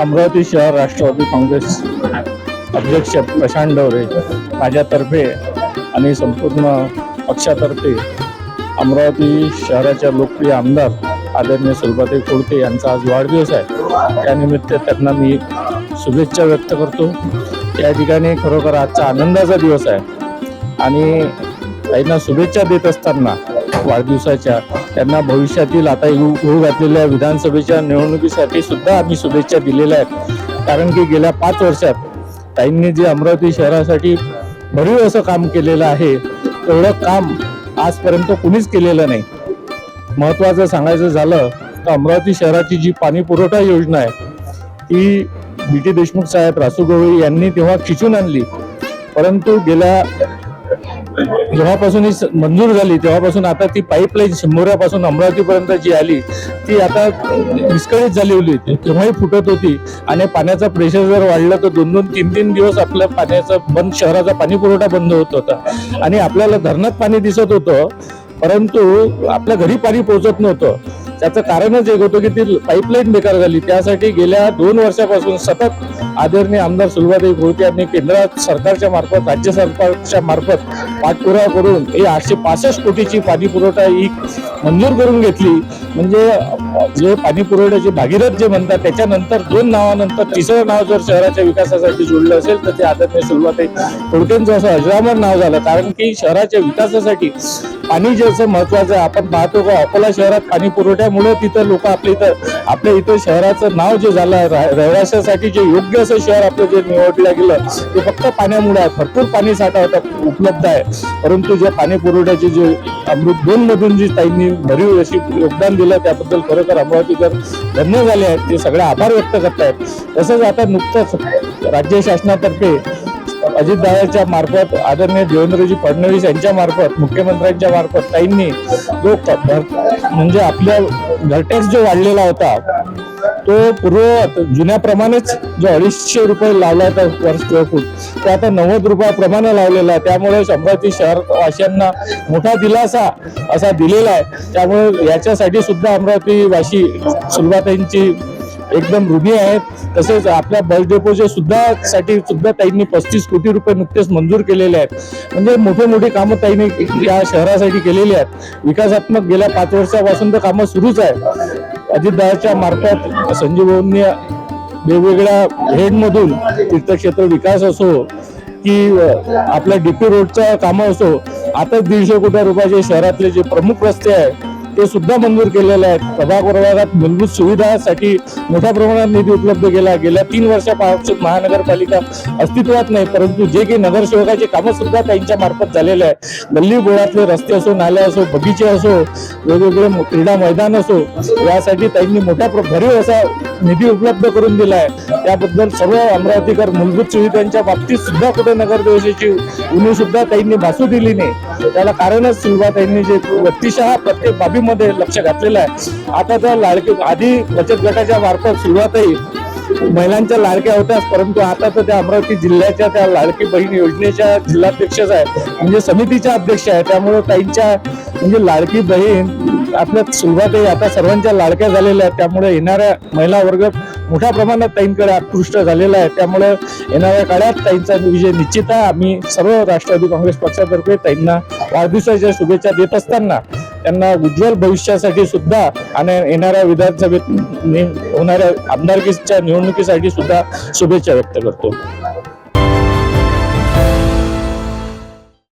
अमरावती शहर राष्ट्रवादी काँग्रेस अध्यक्ष प्रशांत डवरे माझ्यातर्फे आणि संपूर्ण पक्षातर्फे अमरावती शहराच्या लोकप्रिय आमदार आदरणीय सुलभाताई खोडके यांचा आज वाढदिवस आहे. त्यानिमित्त त्यांना मी शुभेच्छा व्यक्त करतो. या ठिकाणी खरोखर आजचा आनंदाचा दिवस आहे. आणि त्यांना शुभेच्छा देत असताना वाढदिवसाच्या त्यांना भविष्यातील आता येऊ होऊ घातलेल्या विधानसभेच्या निवडणुकीसाठी सुद्धा आम्ही शुभेच्छा दिलेल्या आहेत. कारण की गेल्या पाच वर्षात ताईंनी जे अमरावती शहरासाठी भरीव असं काम केलेलं आहे तेवढं काम आजपर्यंत कुणीच केलेलं नाही. महत्वाचं सांगायचं झालं तर अमरावती शहराची जी पाणी पुरवठा योजना आहे ती बी टी देशमुख साहेब रासू गवळी यांनी तेव्हा खिचून आणली. परंतु गेल्या जेव्हापासून ही मंजूर झाली तेव्हापासून आता ती पाईपलाईन शंभरापासून अमरावतीपर्यंत जी आली. ती आता विस्कळीत झाली होती. तेव्हाही फुटत होती. आणि पाण्याचा प्रेशर जर वाढला तर दोन दोन तीन तीन दिवस आपल्या पाण्याचा बंद शहराचा पाणी पुरवठा बंद होत होता. आणि आपल्याला धरणात पाणी दिसत होतं परंतु आपल्या घरी पाणी पोहोचत नव्हतं. त्याचं कारणच एक होतं की ती पाईपलाईन बेकार झाली. त्यासाठी गेल्या दोन वर्षापासून सतत आदरणीय आमदार सुलभाताई घोळके यांनी केंद्र सरकारच्या मार्फत राज्य सरकारच्या मार्फत पाठपुरावा करून ही आठशे पासष्ट कोटीची पाणी पुरवठा ही मंजूर करून घेतली. म्हणजे जे पाणी पुरवठ्याचे भागीरथ जे म्हणतात त्याच्यानंतर दोन नावानंतर तिसरं नाव जर शहराच्या विकासासाठी जोडलं असेल तर ते आदरणीय सुलभाताई घोळकेंचं असं अजरामर नाव झालं. कारण की शहराच्या विकासासाठी पाणी जसं महत्वाचं आहे आपण पाहतो का अकोला शहरात पाणी पुरवठ्यामुळे तिथं लोक आपल्या इथं आपल्या इथं शहराचं नाव जे झालं रहिवाशासाठी जे योग्य असं शहर आपलं जे निवडलं गेलं ते फक्त पाण्यामुळे आहे. भरपूर पाणी साठा होता उपलब्ध आहे. परंतु जे पाणी पुरवठ्याचे जे अमृत दोन मधून जी ताईंनी भरीव अशी योगदान दिलं त्याबद्दल खरोखर अमरावतीकर धन्य झाले आहेत. ते सगळे आभार व्यक्त करतायत. तसंच आता नुकतंच राज्य शासनातर्फे अजितदादाच्या मार्फत आदरणीय देवेंद्रजी फडणवीस यांच्या मार्फत मुख्यमंत्र्यांच्या मार्फत ताईंनी जो म्हणजे आपल्या घरटॅक्स जो वाढलेला होता तो पूर्व जुन्याप्रमाणेच जो अडीचशे रुपये लावला होता पर स्क्वेअर फूट तो आता नव्वद रुपयाप्रमाणे लावलेला आहे. त्यामुळे अमरावती शहरवासियांना मोठा दिलासा असा दिलेला आहे. त्यामुळे याच्यासाठी सुद्धा अमरावती वाशी सुलभाताईंची एकदम ऋणी आहेत. तसेच आपल्या बस डेपोच्या सुद्धा साठी सुद्धा ताईंनी पस्तीस कोटी रुपये नुकतेच मंजूर केलेले आहेत. म्हणजे मोठे मोठी कामं ताईंनी या शहरासाठी केलेली आहेत. विकासात्मक गेल्या पाच वर्षापासून तर कामं सुरूच आहे अजितदाच्या मार्फत संजीव भाऊंनी वेगवेगळ्या हेडमधून तीर्थक्षेत्र विकास असो की अ, आपल्या डीपी रोडचं कामं असो आता दीडशे कोटी रुपयाचे शहरातले जे प्रमुख रस्ते आहेत ते सुद्धा मंजूर केलेले आहेत. प्रभाग प्रभागात मूलभूत सुविधासाठी मोठ्या प्रमाणात निधी उपलब्ध केला. गेल्या तीन वर्षापासून महानगरपालिका अस्तित्वात नाही परंतु जे काही नगरसेवकाचे कामं सुद्धा त्यांच्या मार्फत झालेले आहे गल्ली बोळातले रस्ते असो नाले असो बगीचे असो वेगवेगळे क्रीडा मैदान असो यासाठी त्यांनी मोठ्या भरीव असा निधी उपलब्ध करून दिला आहे त्याबद्दल सर्व अमरावतीकर मूलभूत सुविधांच्या बाबतीत सुद्धा कुठे नगरदेवतेची उणीव सुद्धा त्यांनी भासू दिली नाही. त्याला कारणच सुलभा त्यांनी जे व्यक्तिशः प्रत्येक बाबीमध्ये लक्ष घातलेलं आहे. आता त्या लाडके आधी बचत गटाच्या मार्फत सुरुवातही महिलांच्या लाडक्या होत्याच परंतु आता तर त्या अमरावती जिल्ह्याच्या त्या लाडकी बहीण योजनेच्या जिल्हाध्यक्षच आहे म्हणजे समितीच्या अध्यक्ष आहे त्यामुळे ताईंच्या म्हणजे लाडकी बहीण आपल्या सुरुवातही आता सर्वांच्या लाडक्या झालेल्या आहेत. त्यामुळे येणाऱ्या महिला वर्ग मोठ्या प्रमाणात ताईंकडे आकृष्ट झालेला आहे. त्यामुळे येणाऱ्या काळात ताईंचा विजय निश्चित आहे. आम्ही सर्व राष्ट्रवादी काँग्रेस पक्षातर्फे ताईंना वाढदिवसाच्या शुभेच्छा देत असताना त्यांना उज्ज्वल भविष्यासाठी सुद्धा आणि येणाऱ्या विधानसभेत होणाऱ्या आमदारकीच्या निवडणुकीसाठी सुद्धा शुभेच्छा व्यक्त करतो.